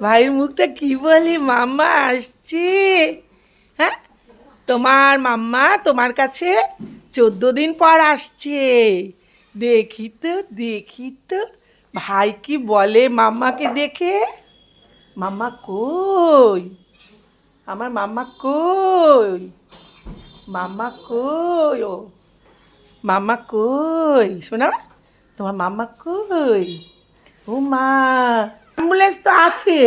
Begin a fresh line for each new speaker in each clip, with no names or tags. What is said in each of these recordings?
ভাইয়ের মুখটা কি বলি? মাম্মা আসছে। হ্যাঁ? তোমার মাম্মা তোমার কাছে চোদ্দ দিন পর আসছে। দেখি তো দেখি তো। ভাই কি বলে মাম্মাকে দেখে? মাম্মা কই? আমার মাম্মা কই? মাম্মা কই? ও, মাম্মা কই? শোনা, তোমার মাম্মা কই? ও মা অ্যাম্বুলেন্স তো আছে।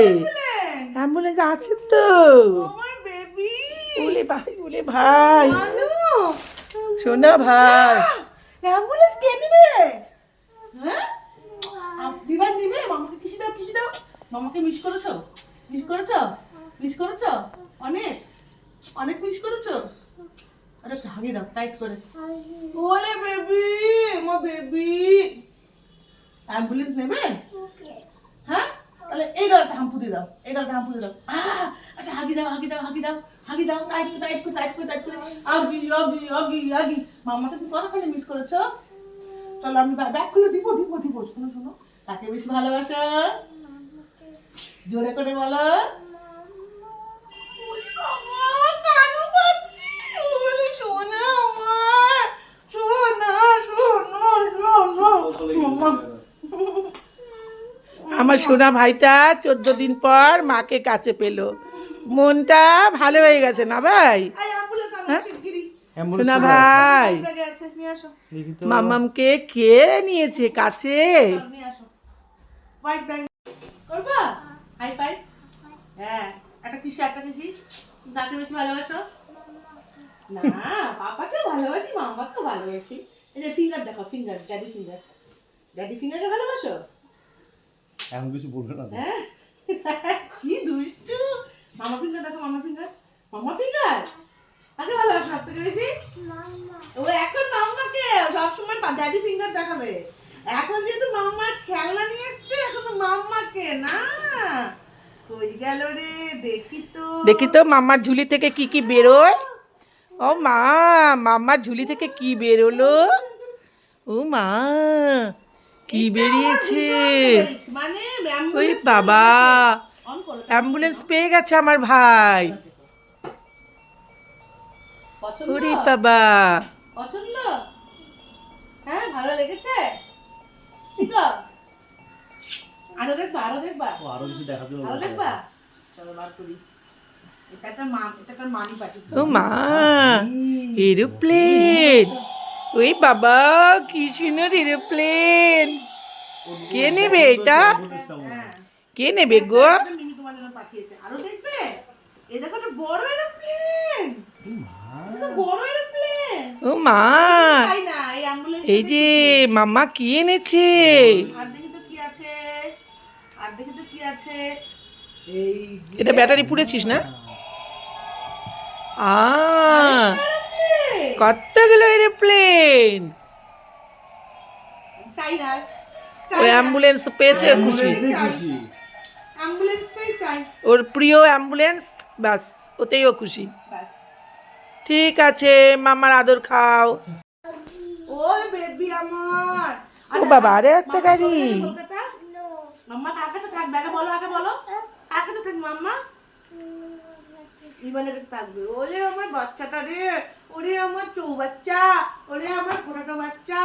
অ্যাম্বুলেন্স। আছে তো।
আমার বেবি।
বলে ভাই বলে ভাই। শোনা ভাই।
অ্যাম্বুলেন্স কে নিবে? হ্যাঁ? বিমান নিবে? মামাকে কিসি দাও কিসি দাও? মামাকে মিস করেছ? মিস করেছ? মিস করেছ? অনেক? অনেক মিস করেছ? আরে ভাগে দাও টাইট করে। ওলে বেবি আমার বেবি। অ্যাম্বুলেন্স নেবে? দাও, এটা আহ হাগি দাও হাগি দাও হাগি দাও হাগি দাও টাইট করে টাইট করে টাইট করে টাইট করে। আগি আগি আগি আগি মামাকে তুমি কতখানি মিস করেছ? চলো আমি ব্যাগ খুলে দিব দিব দিব। শোনো শোনো, তাকে বেশি ভালোবাসো। জোরে করে বলো। আমার সোনা
ভাইটা চোদ্দ দিন পর মাকে কাছে পেল মনটা ভালো হয়ে গেছে না ভাই হ্যাঁ? সোনা ভাই মামামকে কে নিয়েছে কাছে?
হ্যাঁ। কাকে বেশি ভালোবাসো? না, পাপাকে ভালোবাসি, মামাকেও ভালোবাসি। এই যে finger দেখো, finger, daddy finger. daddy finger কে ভালোবাসো?
এমন কিছু বলবে না
হ্যাঁ? কি দুষ্টু। মামা finger দেখো, মামা finger. মামা finger? কাকে ভালোবাসো সব থেকে বেশি? ও এখন মাম্মাকে সবসময় ড্যাডি ফিঙ্গার দেখাবে এখন যেহেতু মাম্মা খেলনা নিয়ে এসছে এখন তো মাম্মাকে না কই গেল রে দেখি তো
দেখি তো মাম্মার ঝুলি থেকে কি কি বেরোয় ও মা মাম্মার ঝুলি থেকে কি বেরোলো ও মা কি বেরিয়েছে?
মানে
ওই বাবা অ্যাম্বুলেন্স পেয়ে গেছে আমার ভাই। ওরে বাবা।
পছন্দ? হ্যাঁ ভালো লেগেছে? ঠিক আরও দেখবা আরও দেখবা?
ও আরও কিছু আরও
দেখবা? চলো বার করি। পাঠিয়েছে
ও মা এরোপ্লেন। ওই বাবা কি সুন্দর এরোপ্লেন। কে নেবে এটা? কে নেবে গো?
পাঠিয়েছে আরও দেখবে দেখো বড় এরোপ্লেন
ও মা
এই
যে মাম্মা কি এনেছে? এটা ব্যাটারি পুড়েছিস না? আ। কতগুলো এরোপ্লেন
চাই না।
ওই অ্যাম্বুলেন্স পেয়েছে খুশি। ওর প্রিয় অ্যাম্বুলেন্স ব্যাস ওতেই ও খুশি। ঠিক আছে মামার আদর খাও।
ওই বেবি আমার।
ও বাবা, আরে একটা গাড়ি।
মাম্মা কার কাছে থাকবে? আগে বলো আগে বলো। কার কাছে থাকবে মাম্মা? ইমানের থাকবে। ওরে আমার বাচ্চাটা রে। ওরে আমার চৌ বাচ্চা ওরে আমার ফোটাটো বাচ্চা।